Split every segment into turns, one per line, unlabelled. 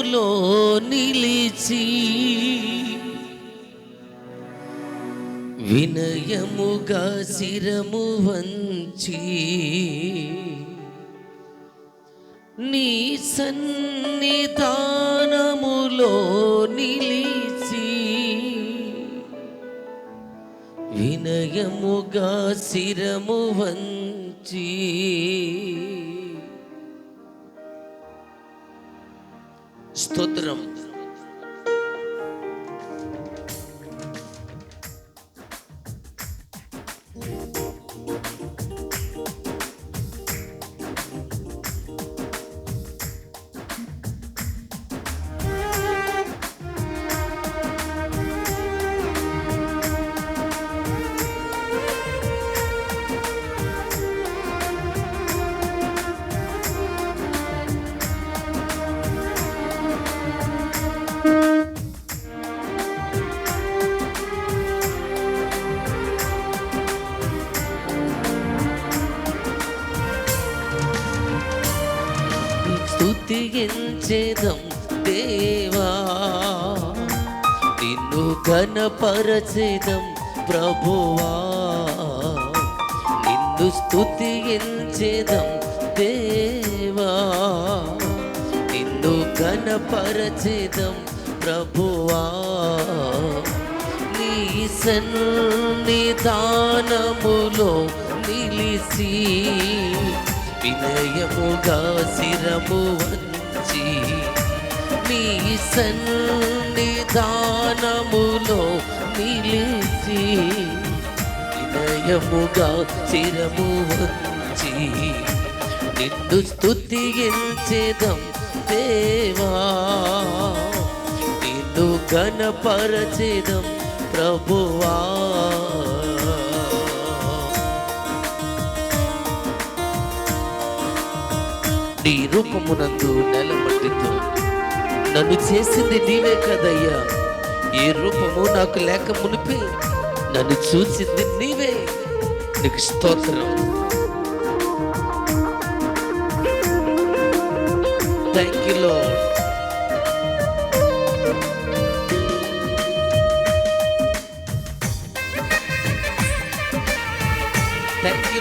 స్థానములో నిలిచి వినయముగా శిరము వంచి నీ సన్నిధానములో నిలిచి వినయముగా శిరము వంచి స్తోత్రం స్తుతించేదం దేవా. నిన్ను ఘనపరచేదం ప్రభువా. నిన్ను స్తుతించేదం దేవా. నిన్ను ఘనపరచేదం ప్రభువా. నీ సన్నిధానములో నిలిసి వినయముగా శిరము వంచి నీ సన్నిధానములో నిలిచి వినయముగా శిరము వంచి నిన్ను స్థుతించేదం దేవా నిన్ను గణపరచేదం ప్రభువా. నీ రూపమునందు నెలమట్టితో నన్ను చేసింది నీవే కదయ్యా. ఏ రూపము నాకు లేక మునిపి నన్ను చూసింది నీవే. నీకు స్తోత్రం. థ్యాంక్ యూ లో థ్యాంక్ యూ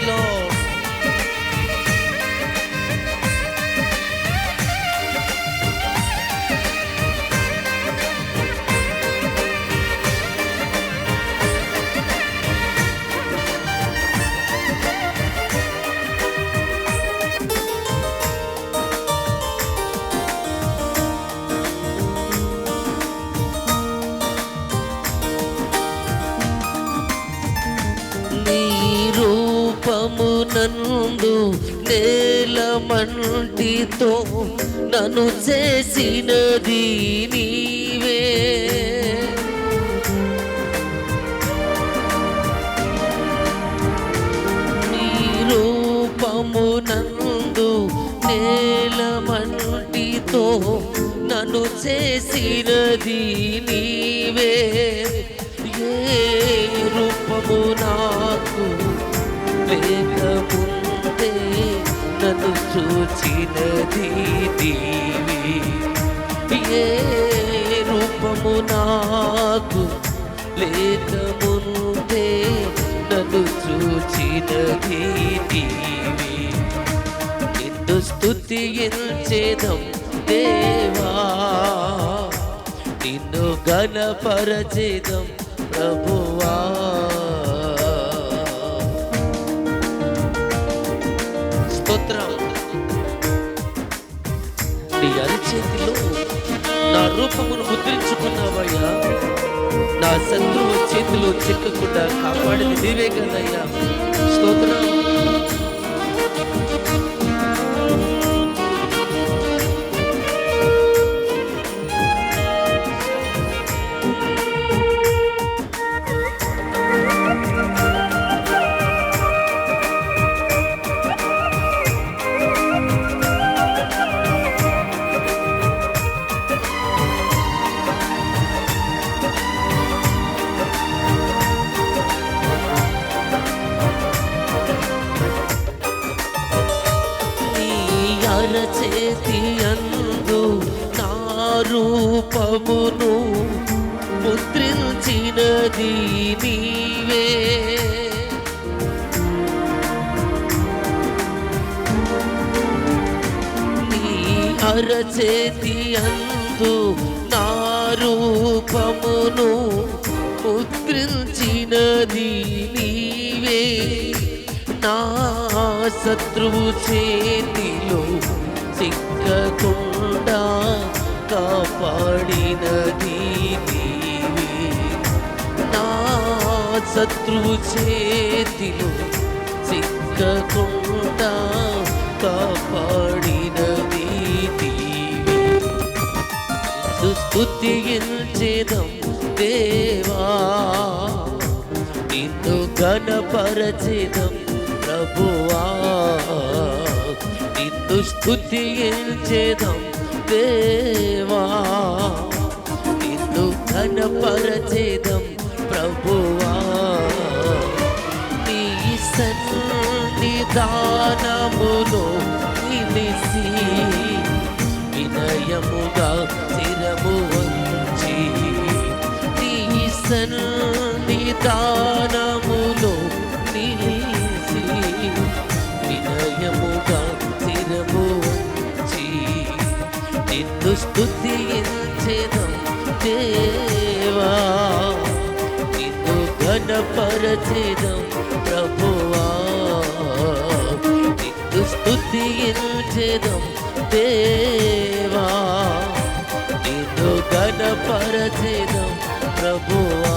రూపము నందు నేలమంటితో నన్ను చేసినది నీవే. నీ రూపము నందు నేలమంటితో నన్ను చేసినది నీవే. ఏ రూపము నాకు లేకముందే నన్ను చూచినది దీవి ఏ రూపము నాకు లేకముందే నన్ను చూచినది దీవి ఎందు స్థుతి ఎంచేదం దేవా నిన్ను గణపరచేదం ప్రభువా నా ముద్రించుకున్నావయ్యా నా శత్రువు చేతిలో చిక్కకుండా కాపాడింది నీవే కదయ్యా. స్తోత్రం రూపమును ముద్రించినది నీవే. నీ అరచేతి అందు నా రూపమును ముద్రించినది నీవే. నా శత్రువు చేతిలో సిక్కకుండా కాపాడినది నీవే నా శత్రువు చేతిలో సిక్కకుండా కాపాడినది నీవే స్తుతించేదం దేవా? నిన్ను ఘనపరచేదం ప్రభువా? నిన్ను స్తుతించేదం దేవా? నిన్ను ఘనపరచేదం ప్రభువా? నీ సన్నిధానములో నిలిసి వినయముగా స్థిరము వంచి నీ సన్నిధాన నిన్ను స్తుతించేదం దేవా. నిన్ను ఘనపరచేదం ప్రభువా. నిన్ను స్తుతించేదం దేవా. నిన్ను ఘనపరచేదం ప్రభువా.